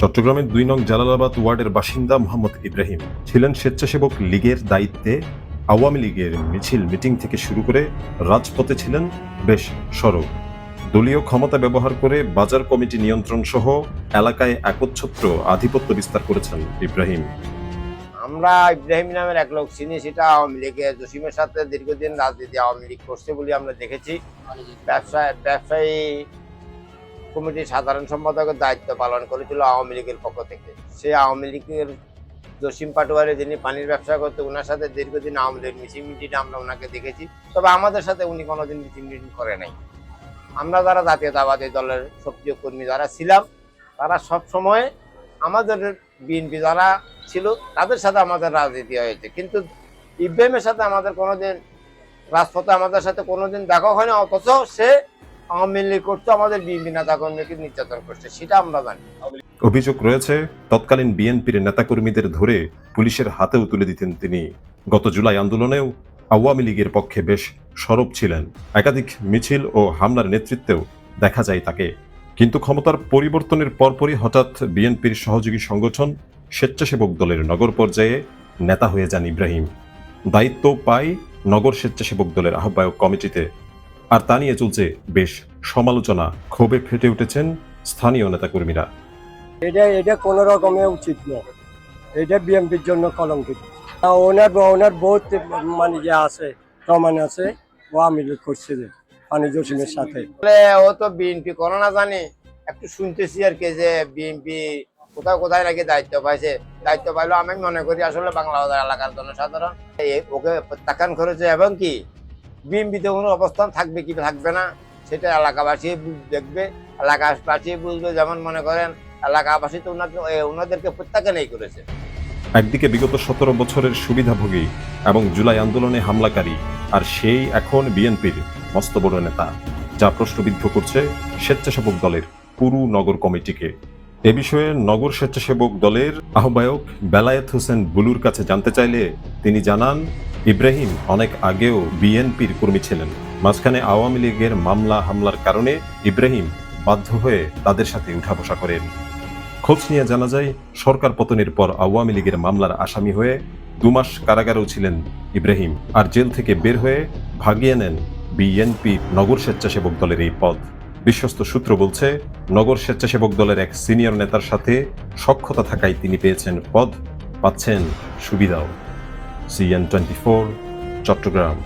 চট্টগ্রামের দুই নং জালালাবাদ ওয়ার্ডের বাসিন্দা মোহাম্মদ ইব্রাহিম ছিলেন স্বেচ্ছাসেবক লীগের দায়িত্বে। আওয়ামী লীগের মিছিল, মিটিং থেকে শুরু করে রাজপথে ছিলেন বেশ সরব। দলীয় ক্ষমতা ব্যবহার করে বাজার কমিটি নিয়ন্ত্রণ সহ এলাকায় একচ্ছত্র আধিপত্য বিস্তার করেছেন ইব্রাহিম। আমরা ইব্রাহিম নামের এক লোক চিনি, সেটা আওয়ামী লীগের জসিমের সাথে দীর্ঘদিন রাজনীতি আওয়ামী লীগ করছে বলে আমরা দেখেছি। ব্যবসায় ব্যবসায়ী কমিটির সাধারণ সম্পাদকের দায়িত্ব পালন করেছিল আওয়ামী লীগের পক্ষ থেকে। সেই আওয়ামী লীগের জসিম পাটোয়ারি যিনি পানির ব্যবসা করতে ওনার সাথে দীর্ঘদিন আওয়ামী লীগ মিটিং মিটিংয়ে আমরা ওনাকে দেখেছি। তবে আমাদের সাথে উনি কোনোদিন মিটিং মিটিং করে নাই। আমরা যারা জাতীয়তাবাদী দলের সক্রিয় কর্মী যারা ছিলাম, তারা সব সময় আমাদের বিএনপি যারা ছিল, তাদের সাথে আমাদের রাজনীতি হয়েছে। কিন্তু ইব্রাহিমের সাথে আমাদের কোনোদিন রাজপথে আমাদের সাথে কোনোদিন দেখা হয়নি অথচ সে আওয়ামী লীগ আমাদের বিএনপি নির্যাতন করছে, সেটা আমরা জানি। অভিযোগ রয়েছে, তৎকালীন বিএনপির নেতাকর্মীদের ধরে পুলিশের হাতেও তুলে দিতেন তিনি। গত জুলাই আন্দোলনেও আওয়ামী লীগের পক্ষে বেশ সরব ছিলেন। একাধিক মিছিল ও হামলার নেতৃত্বেও দেখা যায় তাকে। কিন্তু ক্ষমতার পরিবর্তনের পরপরই হঠাৎ বিএনপির সহযোগী সংগঠন স্বেচ্ছাসেবক দলের নগর পর্যায়ে নেতা হয়ে যান ইব্রাহিম। দায়িত্ব পায় নগর স্বেচ্ছাসেবক দলের আহ্বায়ক কমিটিতে। আর তা নিয়ে চলছে বেশ সমালোচনা। ক্ষোভে ফেটে উঠেছেন স্থানীয় নেতাকর্মীরা। এটা এটা কোনো রকমে উচিত না এটা বিএমপির জন্য কলঙ্কিত। তা ওনার ওনার বহুত মানে যে আছে প্রমাণ আছে ও আমি করছে যে পানি জসিমের সাথে। ও তো বিএনপি করে না জানি। একটু শুনতেছি আর কি যে বিএনপি কোথায় কোথায় নাকি দায়িত্ব পাইছে। দায়িত্ব পাইলো আমি মনে করি আসলে বাংলা এলাকার জনসাধারণ ওকে প্রত্যাখ্যান করেছে এবং কি বিএনপিতে কোনো অবস্থান থাকবে কি থাকবে না, সেটা এলাকাবাসী দেখবে, এলাকাবাসী বুঝবে। যেমন মনে করেন, এলাকাবাসী তো ওনাদেরকে প্রত্যাখ্যানই করেছে। একদিকে বিগত সতেরো বছরের সুবিধাভোগী এবং জুলাই আন্দোলনে হামলাকারী আর সেই এখন বিএনপির মস্ত বড় নেতা, যা প্রশ্নবিদ্ধ করছে স্বেচ্ছাসেবক দলের পুরু নগর কমিটিকে। এ বিষয়ে নগর স্বেচ্ছাসেবক দলের আহ্বায়ক বেলায়েত হোসেন বুলুর কাছে জানতে চাইলে তিনি জানান ইব্রাহিম অনেক আগেও বিএনপির কর্মী ছিলেন। মাঝখানে আওয়ামী লীগের মামলা হামলার কারণে ইব্রাহিম বাধ্য হয়ে তাদের সাথে উঠা বসা করেন। খোঁজ নিয়ে জানা যায়, সরকার পতনের পর আওয়ামী লীগের মামলার আসামি হয়ে দুমাস কারাগারেও ছিলেন ইব্রাহিম আর জেল থেকে বের হয়ে ভাগিয়ে নেন বিএনপি নগর স্বেচ্ছাসেবক দলের এই পদ। বিশ্বস্ত সূত্র বলছে, নগর স্বেচ্ছাসেবক দলের এক সিনিয়র নেতার সাথে সক্ষতা থাকায় তিনি পেয়েছেন পদ, পাচ্ছেন সুবিধাও। CN twenty Chittagong